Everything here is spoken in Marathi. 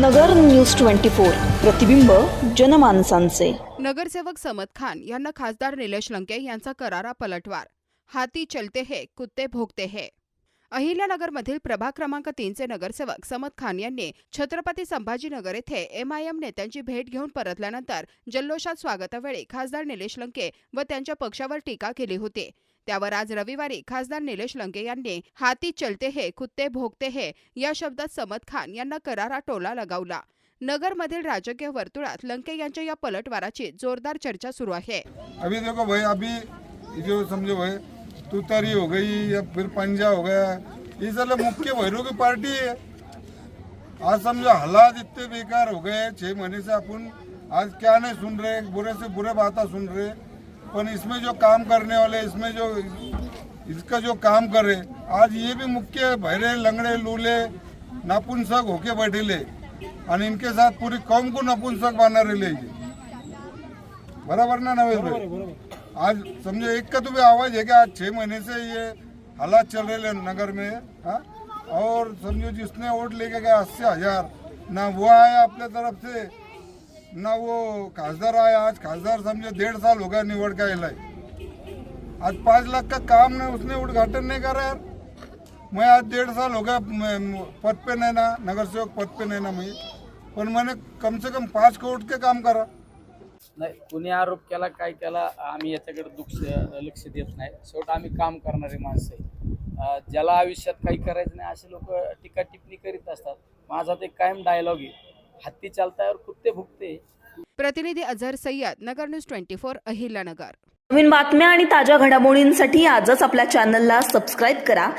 नगर न्यूज ट्वेंटी फोर प्रतिबिंब जनमानसांचे. नगरसेवक समद खान यांना खासदार निलेश लंके यांचा करारा पलटवार. हाती चलते हे कुत्ते भोगते हे. अहिल्यानगरमधील प्रभाग क्रमांक तीनचे नगरसेवक समद खान यांनी छत्रपती संभाजीनगर येथे एमआयएम नेत्यांची भेट घेऊन परतल्यानंतर जल्लोषात स्वागतावेळी खासदार निलेश लंके व त्यांच्या पक्षावर टीका केली होती. त्यावर आज रविवारी खासदार निलेश लंके यांनी हाती चलते हे कुत्ते भोगते हे या शब्दात समद खान यांना करारा टोला लगावला. नगरमधील राजकीय वर्तुळात लंके यांच्या या पलटवाराची जोरदार चर्चा सुरू आहे. अभी देखो भाई अभी जो समझो भाई तुतारी हो गई या फिर पंजा हो गया ये साला मुख्य भैरव की पार्टी है। आज समझो हालात इतने बेकार हो गए छह महीने से अपन आज क्या नहीं सुन रहे बुरे से बुरे बातें सुन रहे। पर इसमें जो काम करने वाले इसमें जो इसका जो काम करे आज ये भी मुख्य भैरे लंगड़े लूले नापुंसक होके बैठेले आणि इनके साथ पूरी कौम को नपुंसक बना रहे बराबर ना नवेश भाई? आज समझो एक का तो भी आवाज है कि आज छह महीने से ये हालात चल रहे हैं नगर में हाँ? और समझो जिसने वोट लेके गया अस्सी हजार ना वो आया अपने तरफ से ना वो खासदार आहे आज. खासदार समजा डेढ़ साल हो गया निवड़ का आज पाँच लाख का काम नाही उसने उद्घाटन नहीं करा यार. मैं आज डेढ़ साल हो गया पद पे नहीं ना नगर सेवक पद पे नहीं ना मैं. पण मैंने कम से कम पाच करोड के काम करा. नाही कुणी आरोप केला काय केला आम्ही याच्याकडे दुःख लक्ष देत नाही. शेवट आम्ही काम करणारी माणसं आहे. ज्याला आयुष्यात काही करायचं नाही असे लोक टीका टिप्पणी करीत असतात. माझा ते कायम डायलॉग आहे. हत्ती चालतावर कुत्ते भुकते. प्रतिनिधी Azhar Syed Nagar news twenty four Ahilyanagar. नवीन बातम्या आणि ताज्या घडामोडींसाठी आजच आपल्या चॅनलला सबस्क्राईब करा.